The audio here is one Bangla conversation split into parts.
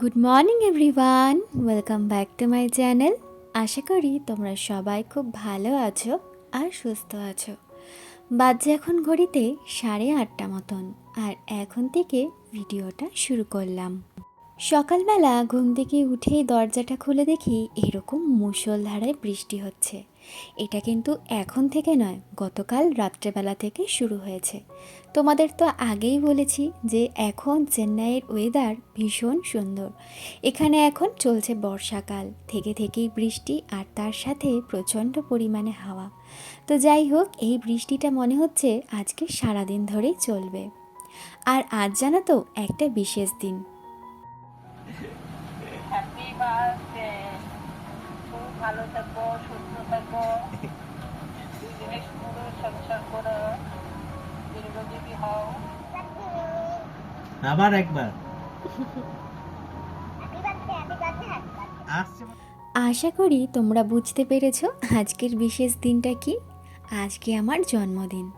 Good morning everyone welcome back to my channel আশা করি তোমরা সবাই খুব ভালো আছো আর সুস্থ আছো। বাজে এখন ঘড়িতে সাড়ে আটটা মতন, আর এখন থেকে ভিডিওটা শুরু করলাম। সকালবেলা ঘুম থেকে উঠেই দরজাটা খুলে দেখি এরকম মুষলধারায় বৃষ্টি হচ্ছে। এটা কিন্তু এখন থেকে নয়, গতকাল রাত্রেবেলা থেকে শুরু হয়েছে। তোমাদের তো আগেই বলেছি যে এখন চেন্নাইয়ের ওয়েদার ভীষণ সুন্দর। এখানে এখন চলছে বর্ষাকাল, থেকে থেকেই বৃষ্টি আর তার সাথে প্রচণ্ড পরিমাণে হাওয়া। তো যাই হোক, এই বৃষ্টিটা মনে হচ্ছে আজকে সারাদিন ধরেই চলবে। আর আজ জানো তো একটা বিশেষ দিন। ভালো থাকো আবার একবার। আশা করি তোমরা বুঝতে পেরেছ আজকের বিশেষ দিনটা কি। আজকে আমার জন্মদিন।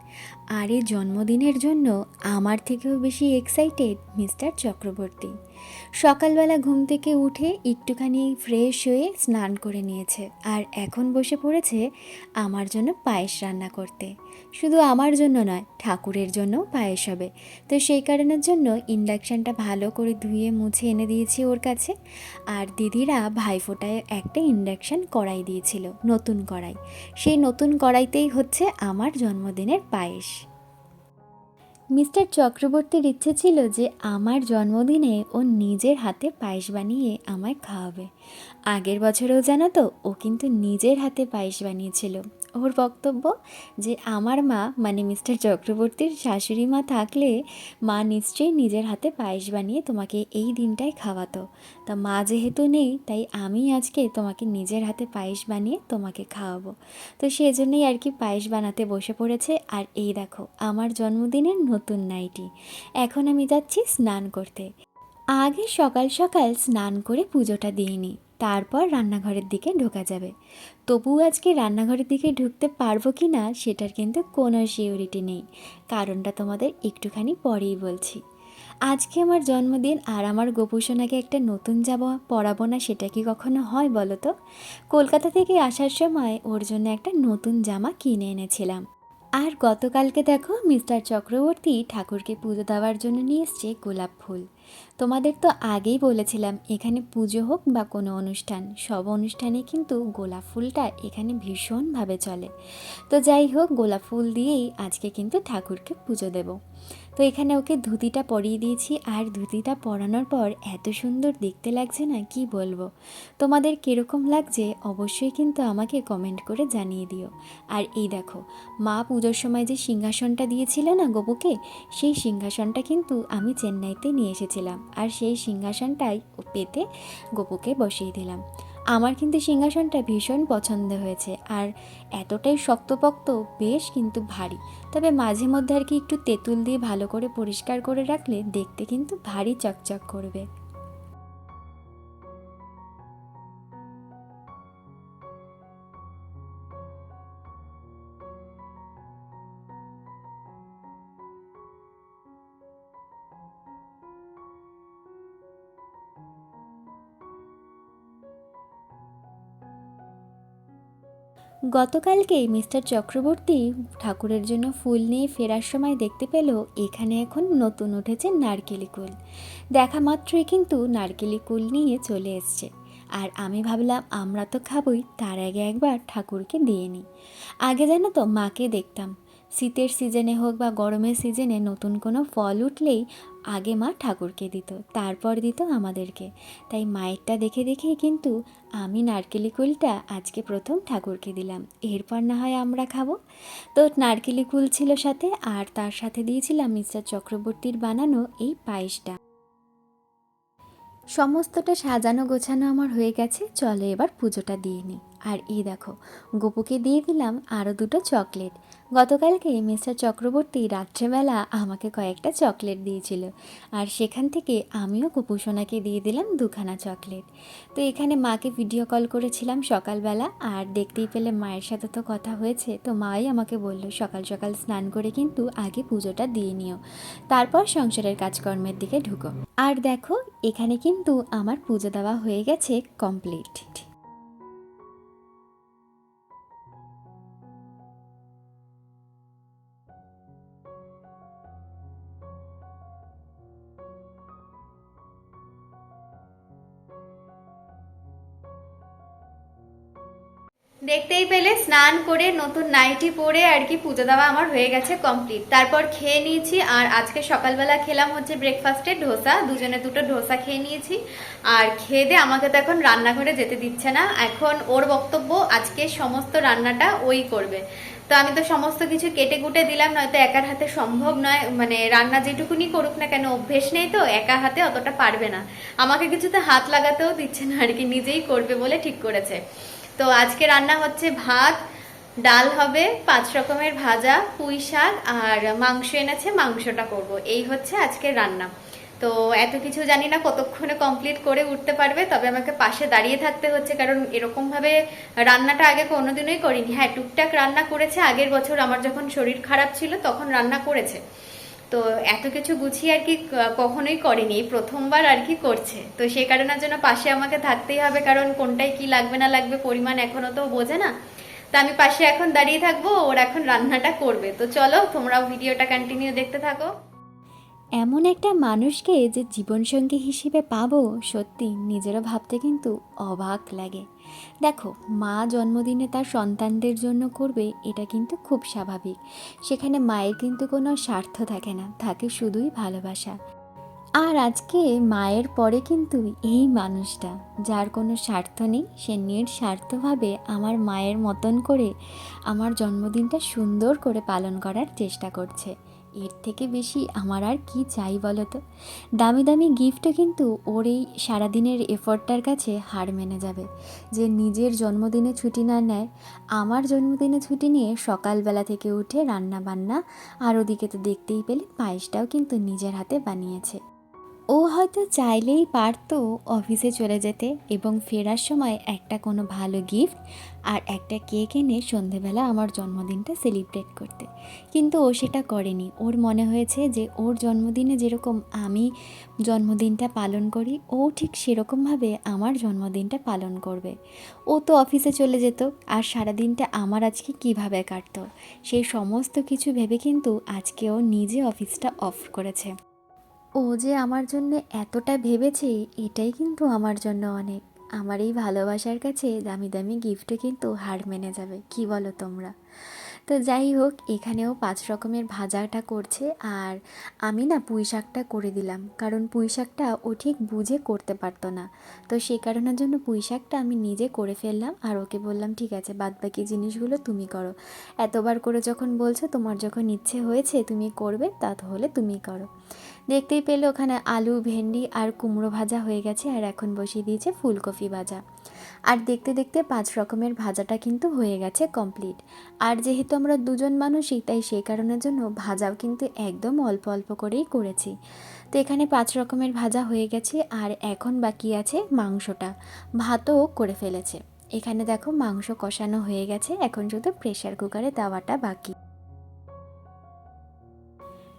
আর এই জন্মদিনের জন্য আমার থেকেও বেশি এক্সাইটেড মিস্টার চক্রবর্তী। সকালবেলা ঘুম থেকে উঠে একটুখানি ফ্রেশ হয়ে স্নান করে নিয়েছে। আর এখন বসে পড়েছে আমার জন্য পায়েস রান্না করতে। শুধু আমার জন্য নয়, ঠাকুরের জন্য পায়েস হবে। তো সেই কারণের জন্য ইন্ডাকশানটা ভালো করে ধুয়ে মুছে এনে দিয়েছি ওর কাছে। আর দিদিরা ভাইফোঁটায় একটা ইন্ডাকশান কড়াই দিয়েছিল, নতুন কড়াই। সেই নতুন কড়াইতেই হচ্ছে আমার জন্মদিনের পায়েস। মিস্টার চক্রবর্তীর ইচ্ছে ছিল যে আমার জন্মদিনে ও নিজের হাতে পায়েস বানিয়ে আমায় খাওয়াবে। আগের বছরেও জানো তো, ও কিন্তু নিজের হাতে পায়েস বানিয়েছিল। ওর বক্তব্য যে আমার মা মানে মিস্টার চক্রবর্তীর শাশুড়ি মা থাকলে মা নিশ্চয়ই নিজের হাতে পায়েস বানিয়ে তোমাকে এই দিনটাই খাওয়াতো। তা মা যেহেতু নেই, তাই আমি আজকে তোমাকে নিজের হাতে পায়েস বানিয়ে তোমাকে খাওয়াবো। তো সেই জন্যই আর কি পায়েস বানাতে বসে পড়েছে। আর এই দেখো, আমার জন্মদিনের নতুন নাইটি। এখন আমি যাচ্ছি স্নান করতে। আগে সকাল সকাল স্নান করে পুজোটা দিয়ে নিই। তারপর রান্নাঘরের দিকে ঢোকা যাবে। তবু আজকে রান্নাঘরের দিকে ঢুকতে পারব কি না, সেটার কিন্তু কোনো সিওরিটি নেই। কারণটা তোমাদের একটুখানি পরেই বলছি। আজকে আমার জন্মদিন আর আমার গোপুসোনাকে একটা নতুন জামা পরাবো না, সেটা কি কখনো হয় বলো তো? কলকাতা থেকে আসার সময় ওর জন্য একটা নতুন জামা কিনে এনেছিলাম। আর গতকালকে দেখো মিস্টার চক্রবর্তী ঠাকুরকে পুজো দেওয়ার জন্য নিয়ে এসছে গোলাপ ফুল। তোমাদের তো আগেই বলেছিলাম, এখানে পুজো হোক বা কোনো অনুষ্ঠান, সব অনুষ্ঠানে কিন্তু গোলাপ ফুলটা এখানে ভীষণভাবে চলে। তো যাই হোক, গোলাপ ফুল দিয়েই আজকে কিন্তু ঠাকুরকে পুজো দেব। তো এখানে ওকে ধুতিটা পরিয়ে দিয়েছি আর ধুতিটা পরানোর পর এত সুন্দর দেখতে লাগছে না, কি বলব? তোমাদের কীরকম লাগছে অবশ্যই কিন্তু আমাকে কমেন্ট করে জানিয়ে দিও। আর এই দেখো, মা পুজোর সময় যে সিংহাসনটা দিয়েছিল না গোপুকে সেই সিংহাসনটা কিন্তু আমি চেন্নাইতে নিয়ে এসেছিলাম। আর সেই সিংহাসনটাই পেতে গোপুকে বসিয়ে দিলাম। আমার কিন্তু সিংহাসনটা ভীষণ পছন্দ হয়েছে আর এতটাই শক্তপোক্ত, বেশ কিন্তু ভারী। তবে মাঝে মধ্যে আর কি একটু তেঁতুল দিয়ে ভালো করে পরিষ্কার করে রাখলে দেখতে কিন্তু ভারী চকচক করবে। গতকালকেই মিস্টার চক্রবর্তী ঠাকুরের জন্য ফুল নিয়ে ফেরার সময় দেখতে পেল এখানে এখন নতুন উঠেছে নারকেলি কুল। দেখা মাত্রই কিন্তু নারকেলি কুল নিয়ে চলে এসছে। আর আমি ভাবলাম, আমরা তো খাবই, তার আগে একবার ঠাকুরকে দিয়ে নিই। আগে জানো তো, মাকে দেখতাম। শীতের সিজনে হোক বা গরমের সিজনে নতুন কোনো ফল উঠলেই আগে মা ঠাকুরকে দিত, তারপর দিত আমাদেরকে। তাই মায়েরটা দেখে দেখেই কিন্তু আমি নারকেলি কুলটা আজকে প্রথম ঠাকুরকে দিলাম। এরপর না হয় আমরা খাব। তো নারকেলি কুল ছিল সাথে, আর তার সাথে দিয়েছিলাম মিস্টার চক্রবর্তীর বানানো এই পায়েসটা। সমস্তটা সাজানো গোছানো আমার হয়ে গেছে, চলো এবার পুজোটা দিয়ে নিই। আর এই দেখো, গোপুকে দিয়ে দিলাম আরও দুটো চকলেট। গতকালকে মিস্টার চক্রবর্তী রাত্রেবেলা আমাকে কয়েকটা চকলেট দিয়েছিল আর সেখান থেকে আমিও গোপুসোনাকে দিয়ে দিলাম দুখানা চকলেট। তো এখানে মাকে ভিডিও কল করেছিলাম সকালবেলা আর দেখতেই পেলে মায়ের সাথে তো কথা হয়েছে। তো মাই আমাকে বলল, সকাল সকাল স্নান করে কিন্তু আগে পুজোটা দিয়ে নিও, তারপর সংসারের কাজকর্মের দিকে ঢুকো। আর দেখো, এখানে কিন্তু আমার পুজো দেওয়া হয়ে গেছে কমপ্লিট দেখতেই পেলে, স্নান করে নতুন নাইটি পরে আর কি পুজো দেওয়া আমার হয়ে গেছে কমপ্লিট। তারপর খেয়ে নিয়েছি, আর আজকে সকালবেলা খেলাম হচ্ছে ব্রেকফাস্টে ডোসা দুজনে দুটো ডোসা খেয়ে নিয়েছি। আর খেয়ে দিয়ে আমাকে তো এখন রান্নাঘরে যেতে দিচ্ছে না। এখন ওর বক্তব্য, আজকে সমস্ত রান্নাটা ওই করবে। তো আমি তো সমস্ত কিছু কেটে কুটে দিলাম, নয়তো একার হাতে সম্ভব নয়। মানে রান্না যেটুকুনি করুক না কেন, অভ্যেস নেই তো, একা হাতে অতটা পারবে না। আমাকে কিছুতে হাত লাগাতেও দিচ্ছে না আর কি, নিজেই করবে বলে ঠিক করেছে। তো আজকে রান্না হচ্ছে ভাত, ডাল হবে, পাঁচ রকমের ভাজা, পুঁই শাক আর মাংস এনেছে, মাংসটা করব। এই হচ্ছে আজকে রান্না। তো এত কিছু জানি না কতক্ষণে কমপ্লিট করে উঠতে পারবে, তবে আমাকে পাশে দাঁড়িয়ে থাকতে হচ্ছে, কারণ এরকমভাবে রান্নাটা আগে কোনোদিনই করিনি। হ্যাঁ টুকটাক রান্না করেছে, আগের বছর আমার যখন শরীর খারাপ ছিল, তখন রান্না করেছে। তো এত কিছু গুছিয়ে আর কি কখনোই করেনি প্রথমবার আর কি করছে। তো সেই কারণের জন্য পাশে আমাকে থাকতেই হবে, কারণ কোনটাই কি লাগবে না লাগবে পরিমাণ এখনও তো বোঝে না। তো আমি পাশে এখন দাঁড়িয়ে থাকব, ওর এখন রান্নাটা করবে। তো চলো, তোমরাও ভিডিওটা কন্টিনিউ দেখতে থাকো। এমন একটা মানুষকে যে জীবনসঙ্গী হিসেবে পাবো, সত্যি নিজেরও ভাবতে কিন্তু অবাক লাগে। দেখো, মা জন্মদিনে তার সন্তানদের জন্য করবে এটা কিন্তু খুব স্বাভাবিক। সেখানে মায়ের কিন্তু কোনো স্বার্থ থাকে না, থাকে শুধুই ভালোবাসা। আর আজকে মায়ের পরে কিন্তু এই মানুষটা, যার কোনো স্বার্থ নেই, সে নিঃস্বার্থভাবে আমার মায়ের মতন করে আমার জন্মদিনটা সুন্দর করে পালন করার চেষ্টা করছে। এর থেকে বেশি আমার আর কি চাই বলো তো দামি দামি গিফটও কিন্তু ওর এই সারাদিনের এফর্টটার কাছে হার মেনে যাবে। যে নিজের জন্মদিনে ছুটি না নেয়, আমার জন্মদিনে ছুটি নিয়ে সকালবেলা থেকে উঠে রান্না বান্না আর ওদিকে তো দেখতেই পেলে পায়েসটাও কিন্তু নিজের হাতে বানিয়েছে। ও হয়তো চাইলেই পারতো অফিসে চলে যেতে এবং ফেরার সময় একটা কোনো ভালো গিফট আর একটা কেক এনে সন্ধেবেলা আমার জন্মদিনটা সেলিব্রেট করতে। কিন্তু ও সেটা করেনি। ওর মনে হয়েছে যে ওর জন্মদিনে যেরকম আমি জন্মদিনটা পালন করি, ও ঠিক সেরকমভাবে আমার জন্মদিনটা পালন করবে। ও তো অফিসে চলে যেত আর সারাদিনটা আমার আজকে কীভাবে কাটতো? সেই সমস্ত কিছু ভেবে কিন্তু আজকে ও নিজে অফিসটা অফ করেছে। ও যে আমার জন্য এতটা ভেবেছে, এটাই কিন্তু আমার জন্য অনেক। আমার এই ভালোবাসার কাছে দামি দামি গিফটও কিন্তু হার মেনে যাবে, কি বলো তোমরা? তো যাই হোক, এখানেও পাঁচ রকমের ভাজাটা করছে আর আমি না পুঁই শাকটা করে দিলাম, কারণ পুঁই শাকটা ও ঠিক বুঝে করতে পারতো না। তো সেই কারণের জন্য পুঁই শাকটা আমি নিজে করে ফেললাম আর ওকে বললাম, ঠিক আছে, বাদবাকি জিনিসগুলো তুমি করো। এতবার করে যখন বলছো, তোমার যখন ইচ্ছে হয়েছে তুমি করবে, তা হলে তুমি করো। দেখতেই পেলে ওখানে আলু, ভেন্ডি আর কুমড়ো ভাজা হয়ে গেছে আর এখন বসিয়ে দিয়েছে ফুলকপি ভাজা। আর দেখতে দেখতে পাঁচ রকমের ভাজাটা কিন্তু হয়ে গেছে কমপ্লিট। আর যেহেতু আমরা দুজন মানুষই, তাই সেই কারণের জন্য ভাজাও কিন্তু একদম অল্প অল্প করেই করেছি। তো এখানে পাঁচ রকমের ভাজা হয়ে গেছে আর এখন বাকি আছে মাংসটা। ভাতও করে ফেলেছে। এখানে দেখো মাংস কষানো হয়ে গেছে, এখন শুধু প্রেশার কুকারে দেওয়াটা বাকি।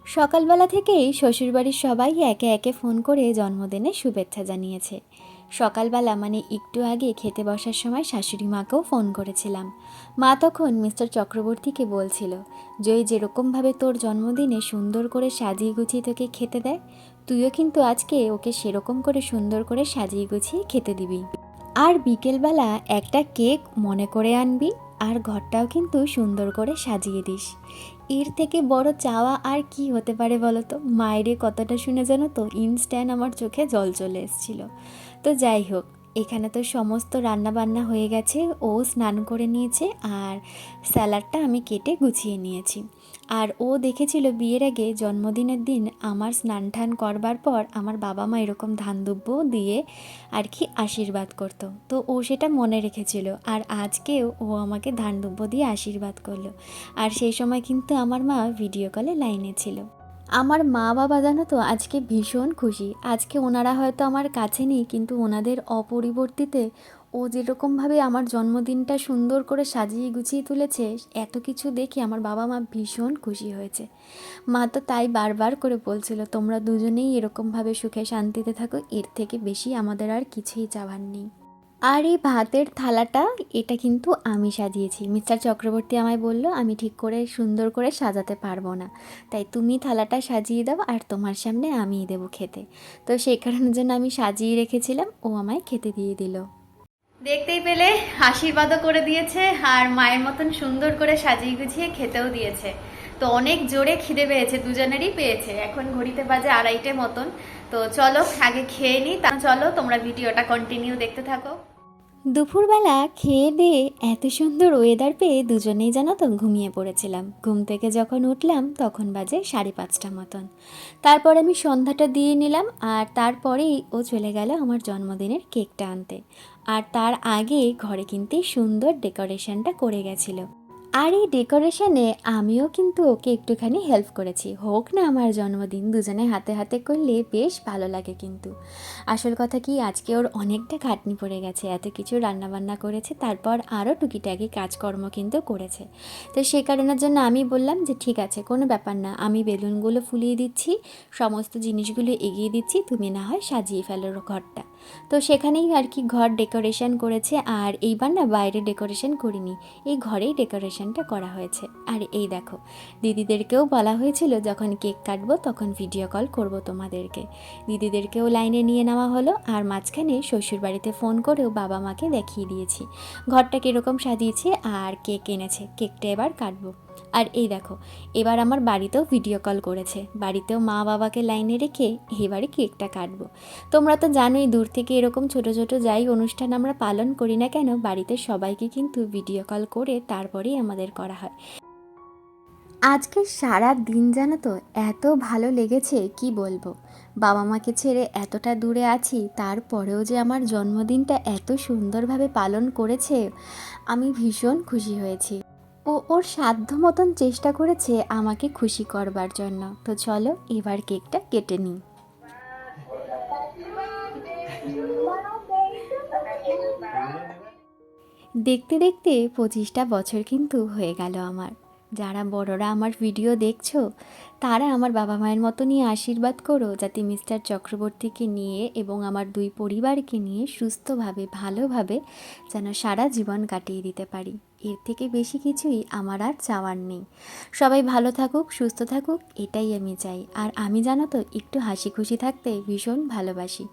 সকালবেলা থেকেই শ্বশুরবাড়ির সবাই একে একে ফোন করে জন্মদিনে শুভেচ্ছা জানিয়েছে। সকালবেলা মানে একটু আগে খেতে বসার সময় শাশুড়ি মাকেও ফোন করেছিলাম। মা তখন মিস্টার চক্রবর্তীকে বলছিল, জয় যেরকমভাবে তোর জন্মদিনে সুন্দর করে সাজিয়ে গুছিয়ে তোকে খেতে দেয়, তুইও কিন্তু আজকে ওকে সেরকম করে সুন্দর করে সাজিয়ে গুছিয়ে খেতে দিবি। আর বিকেলবেলা একটা কেক মনে করে আনবি, আর ঘরটাও কিন্তু সুন্দর করে সাজিয়ে দিস। এর থেকে বড় চাওয়া আর কি হতে পারে বলো তো? মায়ের কথাটা শুনে জানো তো ইনস্ট্যান্ট আমার চোখে জল চলে এসেছিল। তো যাই হোক, এখানে তো সমস্ত রান্না বান্না হয়ে গেছে, ও স্নান করে নিয়েছে আর স্যালাডটা আমি কেটে গুছিয়ে নিয়েছি। আর ও দেখেছিল বিয়ের আগে জন্মদিনের দিন আমার স্নান টান করবার পর আমার বাবা মা এরকম ধান দুব্য দিয়ে আর কি আশীর্বাদ করতো। তো ও সেটা মনে রেখেছিল আর আজকেও ও আমাকে ধান দুব্য দিয়ে আশীর্বাদ করল। আর সেই সময় কিন্তু আমার মা ভিডিও কলে লাইনে ছিল। আমার মা বাবা জানো তো আজকে ভীষণ খুশি। আজকে ওনারা হয়তো আমার কাছে নেই, কিন্তু ওনাদের অপরিবর্তিতে ও যেরকমভাবে আমার জন্মদিনটা সুন্দর করে সাজিয়ে গুছিয়ে তুলেছে, এত কিছু দেখে আমার বাবা মা ভীষণ খুশি হয়েছে। মা তো তাই বারবার করে বলছিল, তোমরা দুজনেই এরকমভাবে সুখে শান্তিতে থাকো, এর থেকে বেশি আমাদের আর কিছুই চাওয়ার নেই। আর এই ভাতের থালাটা, এটা কিন্তু আমি সাজিয়েছি। মিস্টার চক্রবর্তী আমায় বলল, আমি ঠিক করে, সুন্দর করে সাজাতে পারব না। তাই তুমি থালাটা সাজিয়ে দাও আর তোমার সামনে আমিই দেবো খেতে। তো সেই কারণের জন্য আমি সাজিয়ে রেখেছিলাম, ও আমায় খেতে দিয়ে দিল। দেখতেই পেলে, আশীর্বাদও করে দিয়েছে আর মায়ের মতন সুন্দর করে সাজিয়ে গুছিয়ে খেতেও দিয়েছে। তো অনেক জোরে খিদে পেয়েছে, দুজনেরই পেয়েছে। এখন ঘড়িতে বাজে আড়াইটে মতন। তো চলো, আগে খেয়ে নিই তা চলো, তোমরা ভিডিওটা কন্টিনিউ দেখতে থাকো। দুপুরবেলা খেয়ে দিয়ে এত সুন্দর ওয়েদার পেয়ে দুজনেই জানো তো ঘুমিয়ে পড়েছিলাম। ঘুম থেকে যখন উঠলাম, তখন বাজে সাড়ে পাঁচটা মতন। তারপর আমি সন্ধ্যাটা দিয়ে নিলাম আর তারপরেই ও চলে গেল আমার জন্মদিনের কেকটা আনতে। আর তার আগে ঘরে কিন্তু সুন্দর ডেকোরেশনটা করে গেছিল। আর এই ডেকোরেশনে আমিও কিন্তু ওকে একটুখানি হেল্প করেছি। হোক না আমার জন্মদিন দুজনে হাতে হাতে করলে বেশ ভালো লাগে কিন্তু। আসল কথা কি, আজকে ওর অনেকটা খাটনি পড়ে গেছে, এত কিছু রান্নাবান্না করেছে, তারপর আরও টুকিটাকি কাজকর্ম কিন্তু করেছে। তো সেই কারণের জন্য আমি বললাম যে, ঠিক আছে, কোনো ব্যাপার না, আমি বেলুনগুলো ফুলিয়ে দিচ্ছি, সমস্ত জিনিসগুলো এগিয়ে দিচ্ছি, তুমি না হয় সাজিয়ে ফেলো ঘরটা। তো সেখানেই আর কি ঘর ডেকোরেশন করেছে, আর এইবার না বাইরে ডেকোরেশন করিনি, এই ঘরেই ডেকোরেশনটা করা হয়েছে। আর এই দেখো, দিদিদেরকেও বলা হয়েছিল, যখন কেক কাটবো, তখন ভিডিও কল করব তোমাদেরকে। দিদিদেরকেও লাইনে নিয়ে নেওয়া হলো, আর মাঝখানে শ্বশুরবাড়িতে ফোন করেও বাবা মাকে দেখিয়ে দিয়েছি। ঘরটা কীরকম সাজিয়েছে, আর কেক এনেছে কেকটা এবার কাটবো। আর এই দেখো, এবার আমার বাড়িতেও ভিডিও কল করেছে। বাড়িতেও মা বাবাকে লাইনে রেখে এবারে কেকটা কাটবো। তোমরা তো জানোই, দূর থেকে এরকম ছোট ছোট যাই অনুষ্ঠান আমরা পালন করি না কেন, বাড়িতে সবাইকে কিন্তু ভিডিও কল করে তারপরেই আমাদের করা হয়। আজকে সারা দিন জানো তো, এত ভালো লেগেছে, কি বলব? বাবা মাকে ছেড়ে এতটা দূরে আছি, তারপরেও যে আমার জন্মদিনটা এত সুন্দরভাবে পালন করেছে, আমি ভীষণ খুশি হয়েছি। ও ওর সাধ্য মতন চেষ্টা করেছে আমাকে খুশি করবার জন্য। তো চলো, এবার কেকটা কেটে নিই। দেখতে দেখতে পঁচিশটা বছর কিন্তু হয়ে গেল আমার। যারা বড়রা আমার ভিডিও দেখছ, তারা আমার বাবা মায়ের মতনই আশীর্বাদ করো যাতে মিস্টার চক্রবর্তীকে নিয়ে এবং আমার দুই পরিবারকে নিয়ে সুস্থভাবে, ভালোভাবে যেন সারা জীবন কাটিয়ে দিতে পারি। এর থেকে বেশি কিছুই আমার আর চাওয়ার নেই। সবাই ভালো থাকুক, সুস্থ থাকুক, এটাই আমি চাই। আর আমি জানো তো, একটু হাসি খুশি থাকতে ভীষণ ভালোবাসি।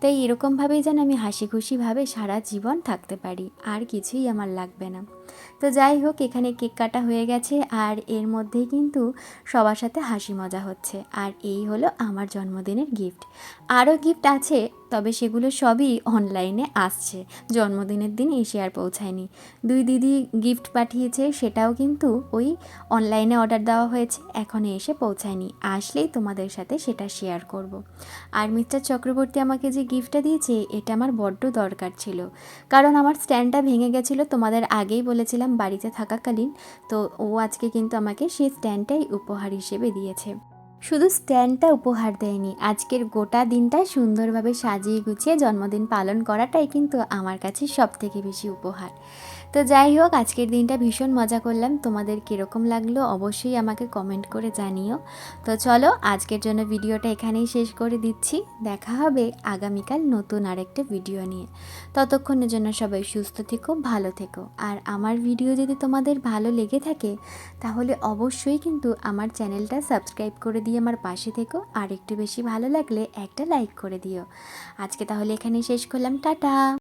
তাই এরকমভাবেই যেন আমি হাসি খুশিভাবে সারা জীবন থাকতে পারি, আর কিছুই আমার লাগবে না। তো যাই হোক, এখানে কেক কাটা হয়ে গেছে, আর এর মধ্যেই কিন্তু সবার সাথে হাসি মজা হচ্ছে। আর এই হলো আমার জন্মদিনের গিফট আরও গিফট আছে তবে সেগুলো সবই অনলাইনে আসছে। জন্মদিনের দিন এসে আর পৌঁছায়নি। দুই দিদি গিফট পাঠিয়েছে, সেটাও কিন্তু ওই অনলাইনে অর্ডার দেওয়া হয়েছে এখনও এসে পৌঁছায়নি। আসলেই তোমাদের সাথে সেটা শেয়ার করব। আর মিস্টার চক্রবর্তী আমাকে যে গিফটটা দিয়েছে, এটা আমার বড্ড দরকার ছিল। কারণ আমার স্ট্যান্ডটা ভেঙে গেছিল, তোমাদের আগেই বলেছিলাম বাড়িতে থাকাকালীন। তো ও আজকে কিন্তু আমাকে সেই স্ট্যান্ডটাই উপহার হিসেবে দিয়েছে। শুধু স্ট্যান্ডটা উপহার দেয়নি, আজকের গোটা দিনটা সুন্দরভাবে সাজিয়ে গুছিয়ে জন্মদিন পালন করাটাই কিন্তু আমার কাছে সব থেকে বেশি উপহার। তো যাই হোক, আজকের দিনটা ভীষণ মজা করলাম। তোমাদের কীরকম লাগল অবশ্যই আমাকে কমেন্ট করে জানিও। তো চলো, আজকের জন্য ভিডিওটা এখানেই শেষ করে দিচ্ছি। দেখা হবে আগামীকাল নতুন আরেকটা ভিডিও নিয়ে। ততক্ষণের জন্য সবাই সুস্থ থেকো, ভালো থেকো। আর আমার ভিডিও যদি তোমাদের ভালো লেগে থাকে, তাহলে অবশ্যই কিন্তু আমার চ্যানেলটা সাবস্ক্রাইব করে দিয়ে আমার পাশে থেকো। আর একটু বেশি ভালো লাগলে একটা লাইক করে দিও। আজকে তাহলে এখানেই শেষ করলাম। টাটা!